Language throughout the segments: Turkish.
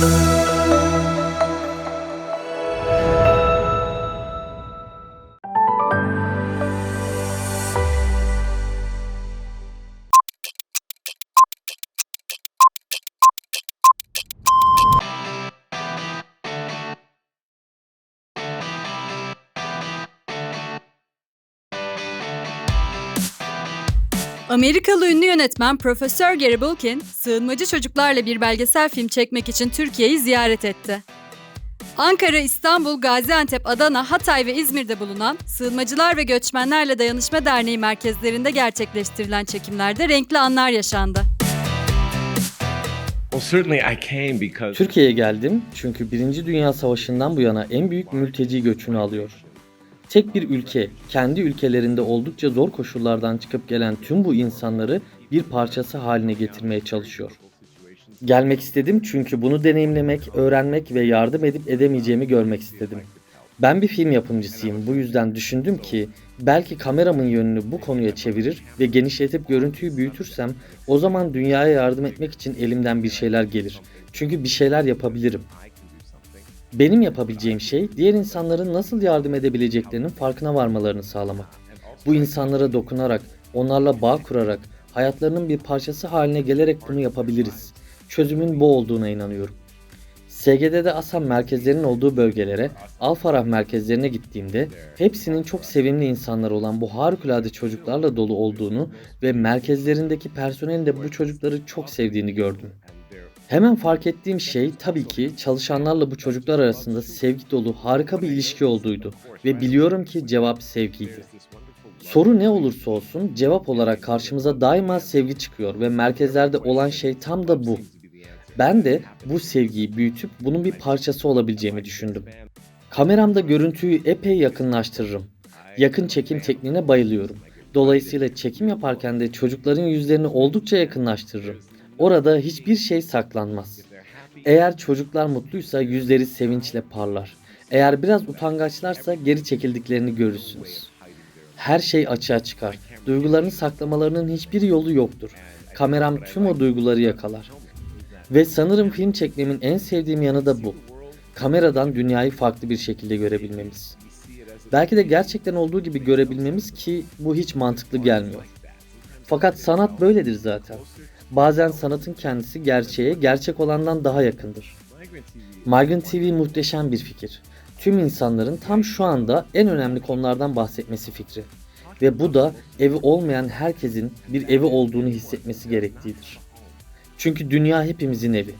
Thank you. Amerikalı ünlü yönetmen Profesör Gary Bulkin, sığınmacı çocuklarla bir belgesel film çekmek için Türkiye'yi ziyaret etti. Ankara, İstanbul, Gaziantep, Adana, Hatay ve İzmir'de bulunan Sığınmacılar ve Göçmenlerle Dayanışma Derneği merkezlerinde gerçekleştirilen çekimlerde renkli anlar yaşandı. Well, certainly I came because Türkiye'ye geldim çünkü Birinci Dünya Savaşı'ndan bu yana en büyük mülteci göçünü alıyor. Tek bir ülke, kendi ülkelerinde oldukça zor koşullardan çıkıp gelen tüm bu insanları bir parçası haline getirmeye çalışıyor. Gelmek istedim çünkü bunu deneyimlemek, öğrenmek ve yardım edip edemeyeceğimi görmek istedim. Ben bir film yapımcısıyım. Bu yüzden düşündüm ki belki kameramın yönünü bu konuya çevirir ve genişletip görüntüyü büyütürsem o zaman dünyaya yardım etmek için elimden bir şeyler gelir. Çünkü bir şeyler yapabilirim. Benim yapabileceğim şey diğer insanların nasıl yardım edebileceklerinin farkına varmalarını sağlamak. Bu insanlara dokunarak, onlarla bağ kurarak, hayatlarının bir parçası haline gelerek bunu yapabiliriz. Çözümün bu olduğuna inanıyorum. SGD'de ASAM merkezlerinin olduğu bölgelere, Alfarah merkezlerine gittiğimde hepsinin çok sevimli insanlar olan bu harikulade çocuklarla dolu olduğunu ve merkezlerindeki personelin de bu çocukları çok sevdiğini gördüm. Hemen fark ettiğim şey tabii ki çalışanlarla bu çocuklar arasında sevgi dolu harika bir ilişki olduğuydu ve biliyorum ki cevap sevgiydi. Soru ne olursa olsun cevap olarak karşımıza daima sevgi çıkıyor ve merkezlerde olan şey tam da bu. Ben de bu sevgiyi büyütüp bunun bir parçası olabileceğimi düşündüm. Kameramda görüntüyü epey yakınlaştırırım. Yakın çekim tekniğine bayılıyorum. Dolayısıyla çekim yaparken de çocukların yüzlerini oldukça yakınlaştırırım. Orada hiçbir şey saklanmaz. Eğer çocuklar mutluysa yüzleri sevinçle parlar. Eğer biraz utangaçlarsa geri çekildiklerini görürsünüz. Her şey açığa çıkar. Duygularını saklamalarının hiçbir yolu yoktur. Kameram tüm o duyguları yakalar. Ve sanırım film çekmemin en sevdiğim yanı da bu. Kameradan dünyayı farklı bir şekilde görebilmemiz. Belki de gerçekten olduğu gibi görebilmemiz ki bu hiç mantıklı gelmiyor. Fakat sanat böyledir zaten. Bazen sanatın kendisi gerçeğe, gerçek olandan daha yakındır. Migrant TV muhteşem bir fikir. Tüm insanların tam şu anda en önemli konulardan bahsetmesi fikri. Ve bu da evi olmayan herkesin bir evi olduğunu hissetmesi gerektiğidir. Çünkü dünya hepimizin evi.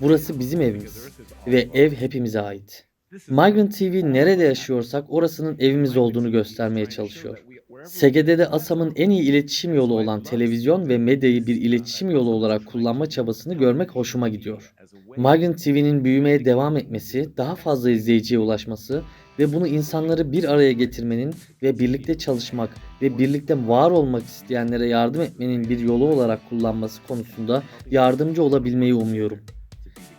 Burası bizim evimiz ve ev hepimize ait. Migrant TV nerede yaşıyorsak orasının evimiz olduğunu göstermeye çalışıyor. SGD'de ASAM'ın en iyi iletişim yolu olan televizyon ve medyayı bir iletişim yolu olarak kullanma çabasını görmek hoşuma gidiyor. Migrant TV'nin büyümeye devam etmesi, daha fazla izleyiciye ulaşması ve bunu insanları bir araya getirmenin ve birlikte çalışmak ve birlikte var olmak isteyenlere yardım etmenin bir yolu olarak kullanması konusunda yardımcı olabilmeyi umuyorum.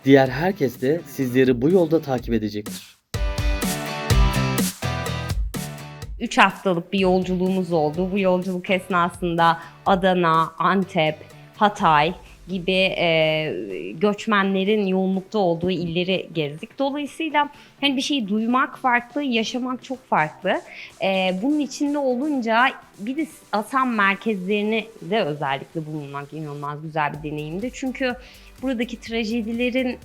Diğer herkes de sizleri bu yolda takip edecektir. 3 haftalık bir yolculuğumuz oldu. Bu yolculuk esnasında Adana, Antep, Hatay gibi e, göçmenlerin yoğunlukta olduğu illeri gezdik. Dolayısıyla hani bir şeyi duymak farklı, yaşamak çok farklı. E, bunun içinde olunca bir de ASAM merkezlerini de özellikle bulunmak inanılmaz güzel bir deneyimdi. Çünkü buradaki trajedilerin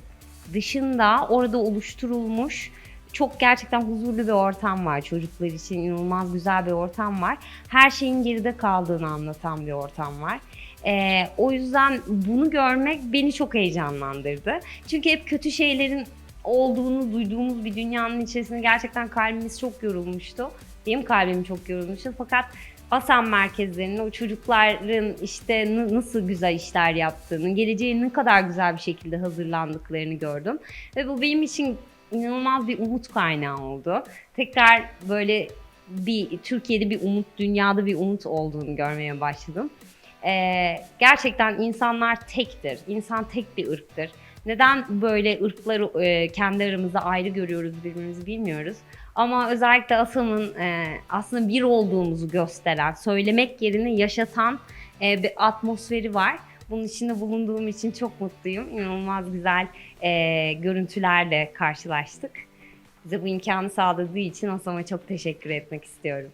dışında orada oluşturulmuş çok gerçekten huzurlu bir ortam var çocuklar için. inanılmaz güzel bir ortam var. Her şeyin geride kaldığını anlatan bir ortam var. Ee, o yüzden bunu görmek beni çok heyecanlandırdı. Çünkü hep kötü şeylerin olduğunu duyduğumuz bir dünyanın içerisinde gerçekten kalbimiz çok yorulmuştu. Benim kalbim çok yorulmuştu. Fakat ASAM merkezlerinin o çocukların işte nasıl güzel işler yaptığını, geleceğe ne kadar güzel bir şekilde hazırlandıklarını gördüm. Ve bu benim için inanılmaz bir umut kaynağı oldu. Tekrar böyle bir Türkiye'de bir umut, dünyada bir umut olduğunu görmeye başladım. Ee, gerçekten insanlar tektir. İnsan tek bir ırktır. Neden böyle ırkları e, kendi aramızda ayrı görüyoruz birbirimizi bilmiyoruz. Ama özellikle ASAM'ın e, aslında bir olduğumuzu gösteren, söylemek yerine yaşatan e, bir atmosferi var. Bunun içinde bulunduğum için çok mutluyum. İnanılmaz güzel e, görüntülerle karşılaştık. Bize bu imkanı sağladığı için Asam'a çok teşekkür etmek istiyorum.